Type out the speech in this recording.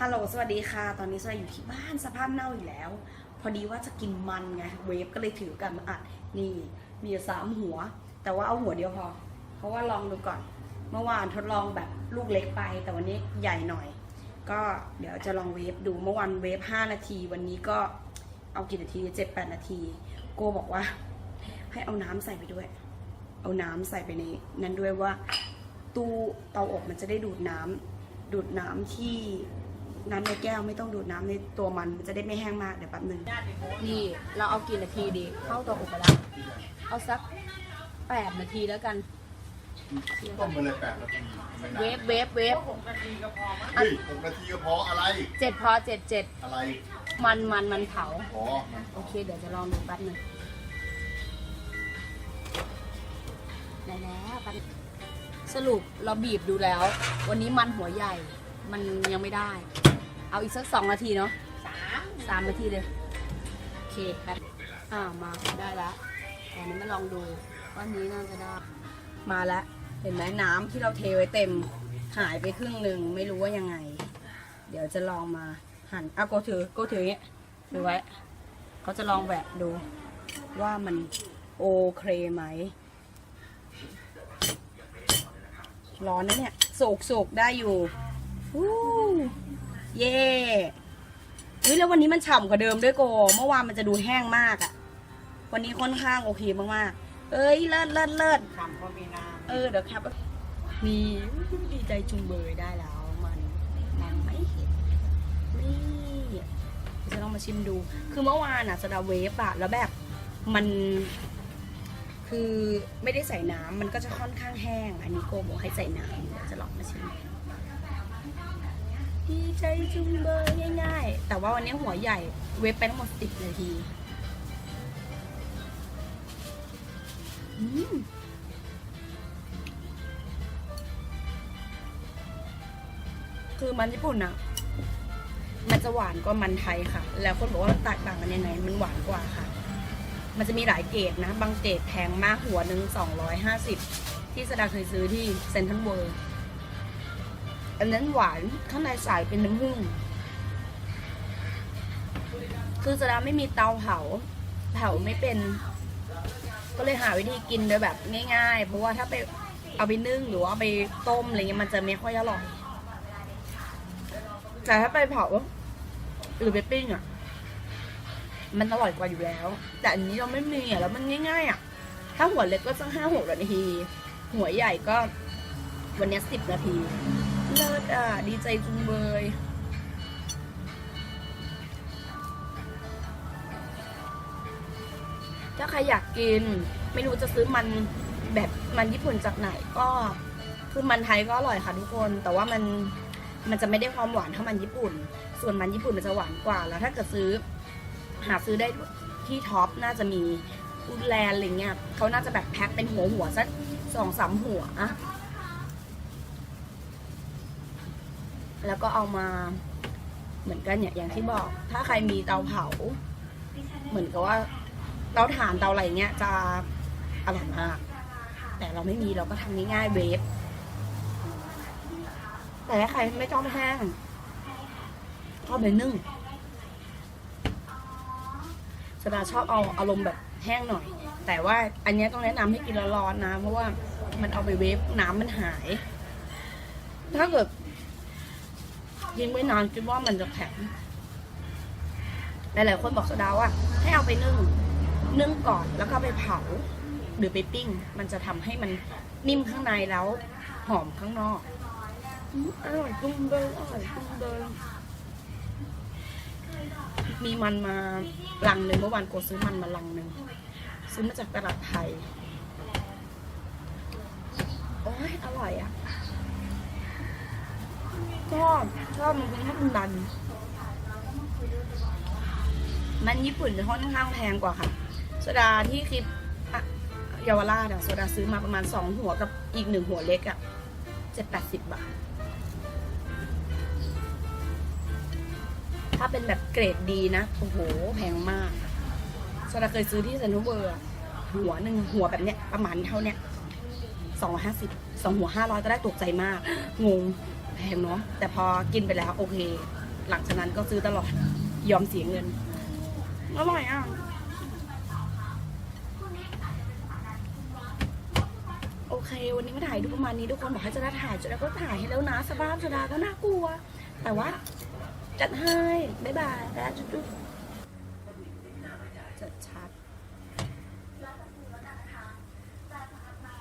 ฮัลโหล สวัสดีค่ะ ตอนนี้สวายอยู่ที่บ้านสภาพเน่าอีกแล้ว พอดีว่าจะกินมันไง เวฟก็เลยถือกันมาอัด นี่ มีสามหัว แต่ว่าเอาหัวเดียวพอ เพราะว่าลองดูก่อน เมื่อวานทดลองแบบลูกเล็กไป แต่วันนี้ใหญ่หน่อย ก็เดี๋ยวจะลองเวฟดู เมื่อวานเวฟ5นาที วันนี้ก็เอากี่นาที7 8นาที โกบอกว่า ให้เอาน้ำใส่ไปด้วย เอาน้ำใส่ไปในนั้นด้วยว่า ตู้เตาอบมันจะได้ดูดน้ำดูดน้ำที่ น้ำในแก้วไม่ต้องดูดน้ำในตัวมันมันจะได้ไม่แห้งมากเดี๋ยวแป๊บหนึงนี่เราเอากี่นาทีดี เข้าตัวอบไปแล้วเอาสักแปดนาทีแล้วกันต้มมาเลยแปดนาทีไม่นานเวฟเวฟเวฟเฮ้ยหกนาทีก็พออะไรเจ็ดพอเจ็ดเจ็ดอะไร มันมันมันเผาอ๋อมันโอเค เดี๋ยวจะลองดูแป๊บหนึงได้แล้วแป๊บนึงสรุปเราบีบดูแล้ว วันนี้มันหัวใหญ่มันยังไม่ได้ เอาอีกสักสองนาทีเนาะสามสามนาทีเลย โอเคแป๊บอ่ามาได้แล้วอันนี้มาลองดูว่านี้น่าจะได้ มาแล้วเห็นไหมน้ำที่เราเทไว้เต็มหายไปครึ่งหนึ่งไม่รู้ว่ายังไง เดี๋ยวจะลองมาหั่นอะโกถือโกถืออย่างเงี้ยถือไว้เขาจะลองแหวกดู ว่ามันโอเคไหมร้อนนะเนี่ยสุกสุกได้อยู่วู้ เย่เฮ้ยแล้ววันนี้มันฉ่ำกว่าเดิมด้วยโก เมื่อวานมันจะดูแห้งมากอะวันนี้ค่อนข้างโอเคมากๆ เอ้ยเลิศเลิศเลิศทำก็มีน้เออเดี๋ยวครับมีดีใจจุงเบยได้แล้วมันมันไม่เห็นนี่จะลองมาชิมดู คือเมื่อวานอะสดาเวฟอะแล้วแบบมันคือไม่ได้ใส่น้ำมันก็จะค่อนข้างแห้ง อันนี้โกบอกให้ใส่น้ำเดี๋ยวจะลองมาชิม ดีใจจุงเบยง่าย ๆ แต่ว่าวันนี้หัวใหญ่เวฟไปทั้งหมดสิบนาทีอืมคือมันญี่ปุ่นอะมันจะหวานกว่ามันไทยค่ะ แล้วคนบอกว่ามันแตกต่างกันยังไง มันหวานกว่าค่ะ มันจะมีหลายเกรดนะ บางเกรดแพงมากหัวหนึ่งสองร้อยห้าสิบที่สดาเคยซื้อที่เซนทรัลเวิร์ อันนั้นหวานข้างในใสเป็นน้ำผึ้งคือสดาไม่มีเตาเผา เผาไม่เป็น ก็เลยหาวิธีกินโดยแบบง่ายๆ เพราะว่าถ้าไปเอาไปนึ่งหรือว่าเอาไปต้มอะไรเงี้ยมันจะไม่ค่อยอร่อย แต่ถ้าไปเผาหรือไปปิ้งอะ มันอร่อยกว่าอยู่แล้ว แต่อันนี้เราไม่มีอะแล้วมันง่ายๆอะ ถ้าหัวเล็กก็สักห้าหกนาที หัวใหญ่ก็วันนี้สิบนาที เลิศอะ ดีใจจุงเบยถ้าใครอยากกิน ไม่รู้จะซื้อมันแบบมันญี่ปุ่นจากไหนก็คือมันไทยก็อร่อยค่ะทุกคน แต่ว่ามันมันจะไม่ได้ความหวานเท่ามันญี่ปุ่น ส่วนมันญี่ปุ่นมันจะหวานกว่า แล้วถ้าเกิดซื้อ หาซื้อได้ที่ท็อปน่าจะมีอุดแลนด์อะไรเงี้ยเขาน่าจะแบบแพ็คเป็นหัวหัวสักสองสามหัวอะ แล้วก็เอามาเหมือนกันเนี่ยอย่างที่บอก ถ้าใครมีเตาเผา เหมือนกับว่าเตาถ่านเตาอะไรเงี้ยจะอร่อยมาก แต่เราไม่มีเราก็ทำง่ายๆเวฟแต่ถ้าใครไม่ชอบแห้งชอบไปนึ่งสดาชอบเอาอารมณ์แบบแห้งหน่อย แต่ว่าอันนี้ต้องแนะนำให้กินร้อนๆนะ เพราะว่ามันเอาไปเวฟน้ำมันหาย ถ้าเกิด ยิงไว้นานคิดว่ามันจะแข็งหลายๆคนบอกสดาว่า ให้เอาไปนึ่งนึ่งก่อนแล้วก็ไปเผา หรือไปปิ้ง มันจะทำให้มันนิ่มข้างในแล้วหอมข้างนอกอร่อยจุ้งเบยอร่อยจุ้งเบยมีมันมาลังหนึ่งเมื่อวานโกซื้อมันมาลังหนึ่งซื้อมาจากตลาดไทย โอ้ยอร่อยอะ ชอบชอบมันเป็นให้มันดัน มันญี่ปุ่นจะค่อนข้างแพงกว่าค่ะโซดาที่คิดอะเยาวราชอะโซดาซื้อมาประมาณสองหัวกับอีกหนึ่งหัวเล็กอะเจ็ดแปดสิบบาท ถ้าเป็นแบบเกรดดีนะ โอ้โห แพงมากโซดาเคยซื้อที่เซนทรัลเวิร์หัวหนึ่งหัวแบบเนี้ยประมาณเท่าเนี้ยสองร้อยห้าสิบสองหัวห้าร้อยก็ได้ตกใจมาก งง แพงเนาะแต่พอกินไปแล้วโอเค หลังจากนั้นก็ซื้อตลอดยอมเสียเงิน อร่อยอะโอเค วันนี้มาถ่ายดูประมาณนี้ทุกคนบอกให้จะได้ถ่ายจะได้ก็ถ่ายให้แล้วนะสภาพจะดาก็น่ากลัว แต่ว่า จัดให้ บ๊ายบายแล้วจุ๊บๆจัดชัด